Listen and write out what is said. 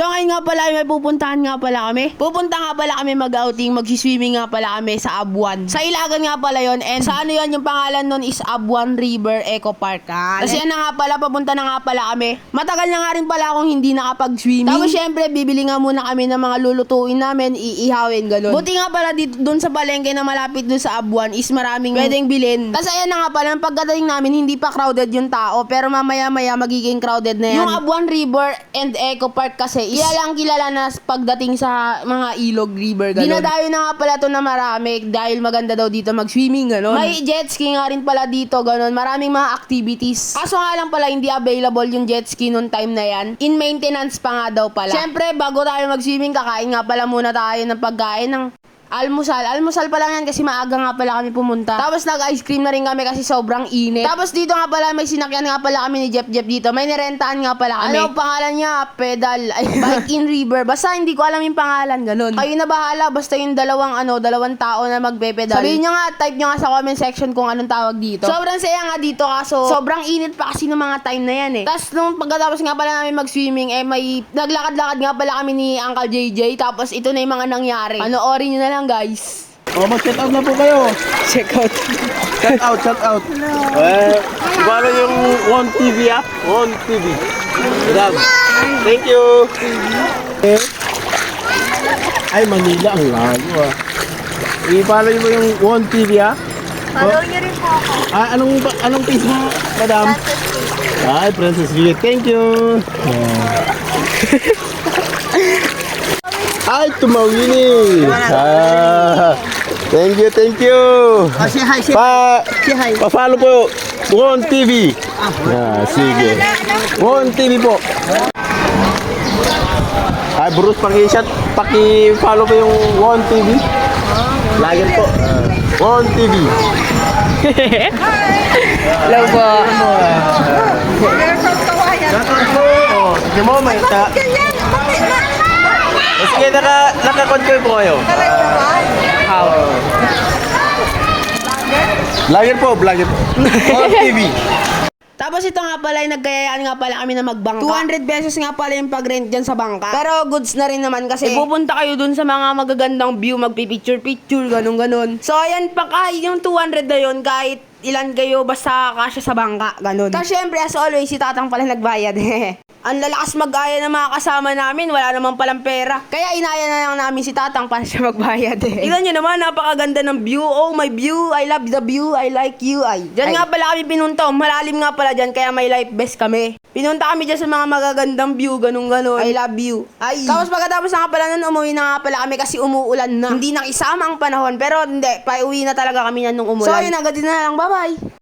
So ngayon nga pala ay may pupuntahan nga pala kami. Pupunta nga pala kami mag-outing, mag-swimming nga pala kami sa Abuan. Sa Ilagan nga pala yon and sa ano yon yung pangalan nun is Abuan River Eco Park. Ah, Kasi na nga pala, papunta na nga pala kami. Matagal na nga rin pala akong hindi nakapag-swimming. Tapos syempre, bibili nga muna kami ng mga lulutuin namin, iihawin, ganun. Buti nga pala dito, dun sa palengke na malapit dun sa Abuan is maraming pwedeng bilhin. Kasi ayan na nga pala, pagdating namin, hindi pa crowded yung tao, pero mamaya-maya magiging crowded na yan. Yung Abuan River and Eco Park kasi is kilalang kilala na pagdating sa mga ilog river, ganun. Dinadayo na nga pala to na marami dahil maganda daw dito mag-swimming, ganun. May jet ski nga rin pala dito, ganun. Maraming mga activities. Kaso nga lang pala, hindi available yung jet ski nung time na yan. In maintenance pa nga daw pala. Siyempre, bago tayo mag-swimming, kakain nga pala muna tayo ng pagkain ng Almusal. Almusal pa lang yan kasi maaga nga pala kami pumunta. Tapos nag-ice cream na rin kami kasi sobrang init. Tapos dito nga pala may sinakyan nga pala kami ni Jeff Jeff dito. May nirentahan nga pala kami. Ano ang pangalan niya? Pedal. Ay, Bike in River. Basta hindi ko alam yung pangalan. Ganun. Kayo na bahala. Basta yung dalawang ano, dalawang tao na magpepedal. Sabihin nyo nga, type nyo nga sa comment section kung anong tawag dito. Sobrang saya nga dito kaso sobrang init pa kasi ng mga time na yan eh. Tapos nung pagkatapos nga pala namin mag-swimming, eh may naglakad-lakad nga pala kami ni Uncle JJ. Tapos ito na yung mga nangyari. Panoorin nyo na lang guys. O, mag-shout out na po kayo. Check out. Shout out, shout out. Eh, paano yung One TV app? One TV. Madam, thank you. Eh, ay, Manila, ang lago ah. I-follow ba yung One TV app? Follow niyo rin po ako. Ah, anong, anong page mo, madam? Ay, Princess Ria, thank you. Ay, tumawini. Ah, thank you, thank you. Oh, say hi, say Pa, Say hi. pa-follow po One TV. Ah, sige. One TV po. Ay, Bruce, paki-shot, paki-follow po yung One TV. Lager po. Ah, One TV. Hello po. Kawayan. Shoutout po. Oh, sige mo, may ta. Ganyan, bakit na? O sige, naka, naka-conquer po kayo. Talaga ba? How? Vlogger po, vlogger po. One TV. Tapos ito nga pala, ay nagkayaan nga pala kami na magbangka. 200 pesos nga pala yung pag-rent dyan sa bangka. Pero goods na rin naman kasi pupunta kayo dun sa mga magagandang view, magpipicture-picture, ganun-ganun. So ayan pa kahit yung 200 na yun, kahit ilan kayo, basta kasya sa bangka, ganun. Tapos syempre, as always, si Tatang pala nagbayad. Ang lalakas mag-aya ng mga kasama namin, wala naman palang pera. Kaya inaya na lang namin si Tatang para siya magbayad eh. Tignan nyo naman, napakaganda ng view. Oh, my view. I love the view. I like you. Ay. Diyan nga pala kami pinunta. Malalim nga pala dyan, kaya may life vest kami. Pinunta kami dyan sa mga magagandang view, ganun ganon I love you. Ay. Tapos pagkatapos na nga pala nun, umuwi na nga pala kami kasi umuulan na. Hindi nakisama ang panahon, pero hindi, pauwi na talaga kami yan nung umulan. So, yun, agad din na lang. Bye-bye.